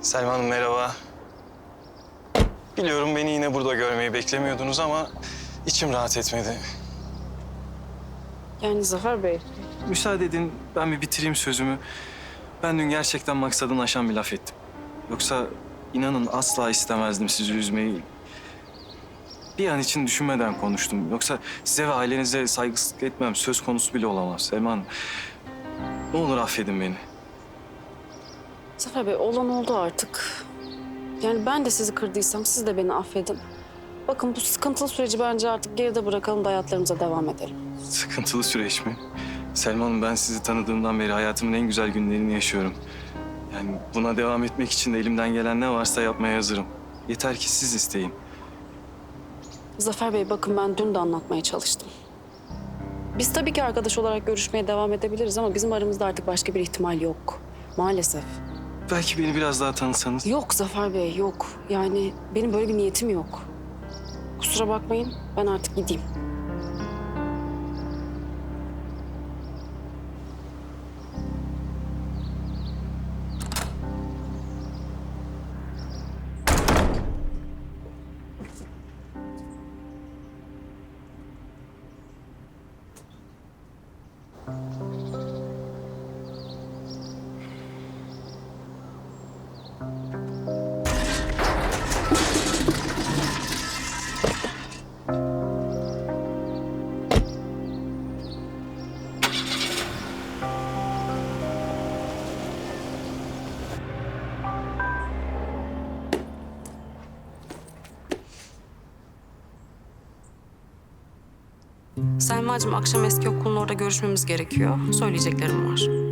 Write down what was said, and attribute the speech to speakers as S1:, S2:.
S1: Selma Hanım merhaba. Biliyorum beni yine burada görmeyi beklemiyordunuz ama içim rahat etmedi.
S2: Yani Zafer Bey,
S1: Müsaade edin ben bir bitireyim sözümü. Ben dün gerçekten maksadını aşan bir laf ettim. Yoksa inanın asla istemezdim sizi üzmeyi. Bir an için düşünmeden konuştum. Yoksa size ve ailenize saygısızlık etmem söz konusu bile olamaz Selma Hanım. Ne olur affedin beni.
S2: Zafer Bey olan oldu artık. Yani ben de sizi kırdıysam siz de beni affedin. Bakın bu sıkıntılı süreci bence artık geride bırakalım da hayatlarımıza devam edelim.
S1: Sıkıntılı süreç mi? Selma Hanım ben sizi tanıdığımdan beri hayatımın en güzel günlerini yaşıyorum. Yani buna devam etmek için de elimden gelen ne varsa yapmaya hazırım. Yeter ki siz isteyin.
S2: Zafer Bey bakın ben dün de anlatmaya çalıştım. Biz tabii ki arkadaş olarak görüşmeye devam edebiliriz ama bizim aramızda artık başka bir ihtimal yok. Maalesef.
S1: Belki beni biraz daha tanısanız.
S2: Yok Zafer Bey yok. Yani benim böyle bir niyetim yok. Kusura bakmayın ben artık gideyim. Selma'cığım akşam eski okulun orada görüşmemiz gerekiyor. Söyleyeceklerim var.